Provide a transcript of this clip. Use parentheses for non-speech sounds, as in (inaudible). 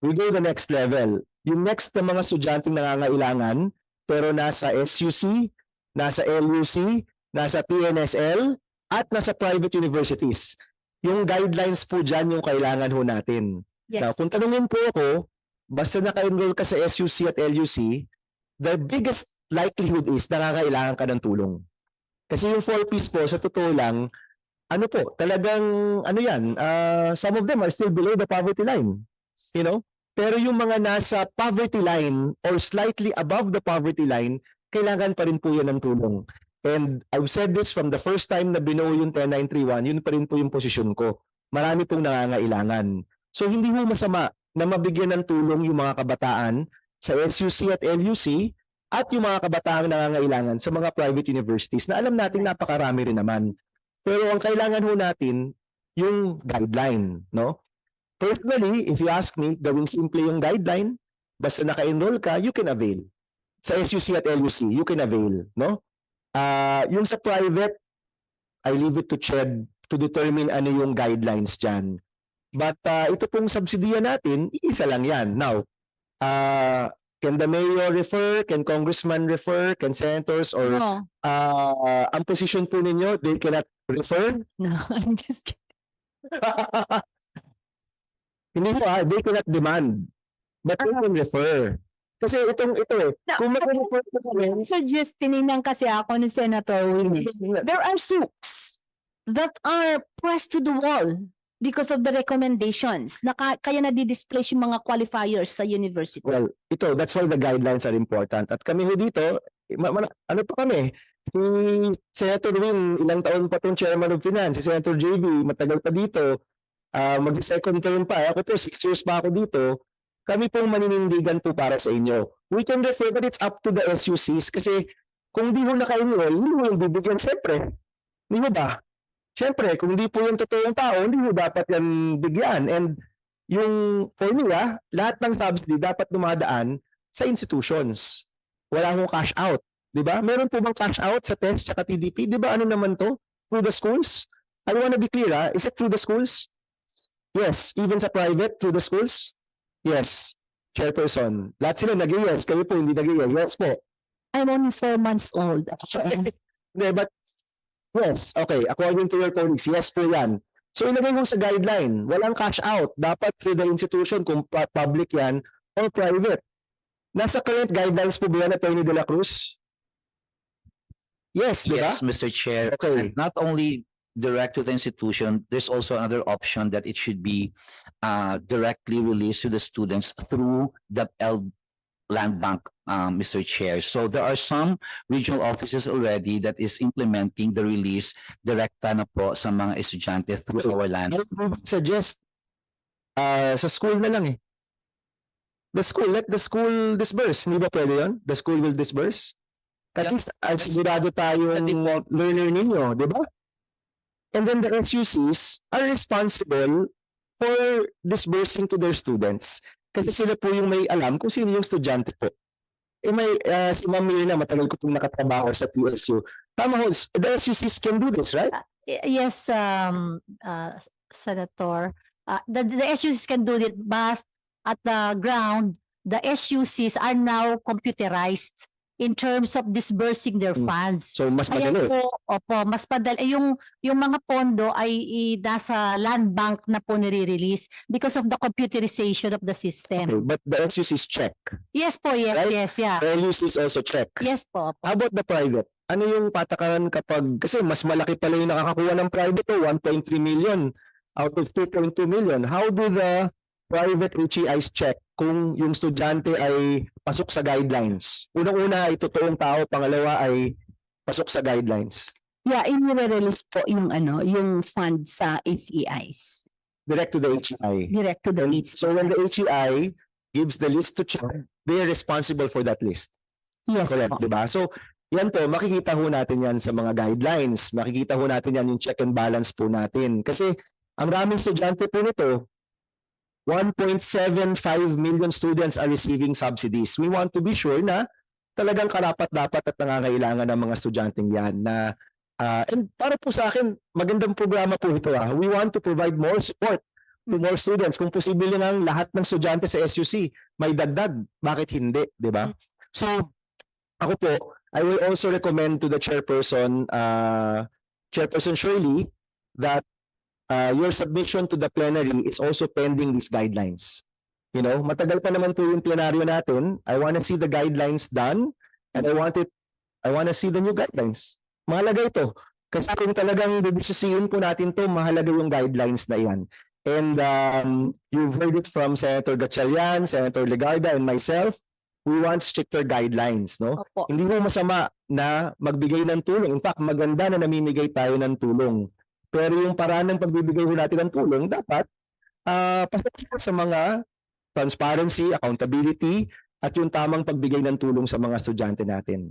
we go the next level. Yung next na mga estudyanteng nangangailangan, pero nasa SUC, nasa LUC, nasa PNSL, at nasa private universities. Yung guidelines po dyan yung kailangan ho natin. Now, Yes. kung tanungin po ako, basta naka-enroll ka sa SUC at LUC, the biggest likelihood is nakakailangan ka ng tulong. Kasi yung four piece po, sa totoo lang, ano po, talagang, ano yan, uh, some of them are still below the poverty line. You know? Pero yung mga nasa poverty line or slightly above the poverty line, kailangan pa rin po yan ng tulong. And I've said this from the first time na binuo yung 10931, yun pa rin po yung posisyon ko. Marami pong nangangailangan. So hindi mo masama na mabigyan ng tulong yung mga kabataan sa SUC at LUC at yung mga kabataan nangangailangan sa mga private universities na alam natin napakarami rin naman. Pero ang kailangan ho natin yung guideline, no? Personally, if you ask me, gawing simple yung guideline, basta naka-enroll ka, you can avail. Sa SUC at LUC, you can avail, no? Ah, yung sa private, I leave it to CHED to determine ano yung guidelines dyan. But ah, ito pong subsidiya natin, isa lang yan. Now, ah, can the mayor refer? Can congressman refer? Can senators or No, ah, ang position po ninyo, they cannot refer? no, (laughs) I'm just kidding. (laughs) Hindi po ah, they cannot demand. But they can refer. Kasi itong ito eh, No, kung mag-refer po kami, Sir, just tinignan kasi ako ni Senator Willie. There are suits that are pressed to the wall because of the recommendations. Naka, kaya nadi-display yung mga qualifiers sa university. well, ito, that's why the guidelines are important. At kami ho dito, ma- ma- ano pa kami, si Senator Win, ilang taon pa itong chairman of finance, si Senator JB, matagal pa dito, ah magsi-second term pa, ako po, six years pa ako dito, kami pong maninindigan po para sa inyo. We can refer, but it's up to the SUCs kasi kung di mo naka-enroll, hindi mo yung bibigyan siyempre. Di mo ba? Siyempre, kung di po yung totoong tao, hindi mo dapat yan bigyan. And yung formula, lahat ng subsidy dapat dumadaan sa institutions. Wala hong cash out. Di ba? Meron po bang cash out sa TESS at TDP? Di ba ano naman to? Through the schools? I wanna be clear ah, is it through the schools? Yes. Even sa private, through the schools? Yes. Chairperson. Lahat sila nag-yes. Kayo po hindi nag-yes. Yes po. I'm only four months old. (laughs) Hindi, but yes, okay. According to your colleagues, yes po yan. So ilagay mo sa guideline, walang cash out. Dapat through the institution kung pa- public yan or private. Nasa current guidelines po ba yan, Attorney De La Cruz? Yes, di ba? Yes, Mr. Chair. Okay. And not only direct to the institution, there's also another option that it should be uh, directly released to the students through the L Land Bank, um, Mr. Chair. So there are some regional offices already that is implementing the release direkta na po sa mga estudyante through our land. I would suggest uh, sa school na lang eh. The school, let the school disperse. Hindi ba pwede yun? The school will disperse? At Yeah. least, uh, sigurado tayong learner ninyo, di ba? And then the SUCs are responsible for disbursing to their students. Kasi sila po yung may alam kung sino yung estudyante po. Eh may, uh, si Ma'am Mirna, matagal ko pong nakatrabaho sa TSU. Tama ho, the SUCs can do this, right? Y- Yes, um, uh, Senator, uh, the, the SUCs can do it, but at the ground, the SUCs are now computerized in terms of disbursing their Mm. funds. So mas Kaya madali. po, opo, mas padali. eh, Yung, yung mga pondo ay i- nasa land bank na po nire-release because of the computerization of the system. Okay, but the SUCs check. Yes po, yes, Right? yes, yeah. The LUCs also check. Yes po. How about the private? Ano yung patakaran kapag, kasi mas malaki pala yung nakakakuha ng private to, 1.3 million out of 2.2 million. How do the private HEIs check kung yung estudyante ay pasok sa guidelines? Unang-una ay totoong tao, pangalawa ay pasok sa guidelines. Yeah, inire-release po yung ano, yung fund sa HEIs. Direct to the HEI. Direct to the needs. So when the HEI gives the list to check, they are responsible for that list. Yes Correct, po. di ba? So, yan po, makikita ho natin yan sa mga guidelines. Makikita ho natin yan yung check and balance po natin. Kasi ang daming estudyante po nito, 1.75 million students are receiving subsidies. We want to be sure na talagang karapat-dapat at nangangailangan ng mga estudyanteng yan na ah, and para po sa akin, magandang programa po ito. Ah. We want to provide more support to more students. Kung posible nga lahat ng estudyante sa SUC may dagdag, bakit hindi, di ba? So, ako po, I will also recommend to the chairperson, uh, Chairperson Shirley, that uh, your submission to the plenary is also pending these guidelines. You know, matagal pa naman po yung plenaryo natin. I want to see the guidelines done and I want it, I want to see the new guidelines. Mahalaga ito. Kasi kung talagang bibisisiin po natin to, mahalaga yung guidelines na yan. And um, you've heard it from Senator Gatchalian, Senator Legarda, and myself. We want stricter guidelines, no? Opo. Hindi mo masama na magbigay ng tulong. In fact, maganda na namimigay tayo ng tulong. Pero yung paraan ng pagbibigay natin ng tulong, dapat ah pasok sa mga transparency, accountability, at yung tamang pagbigay ng tulong sa mga estudyante natin.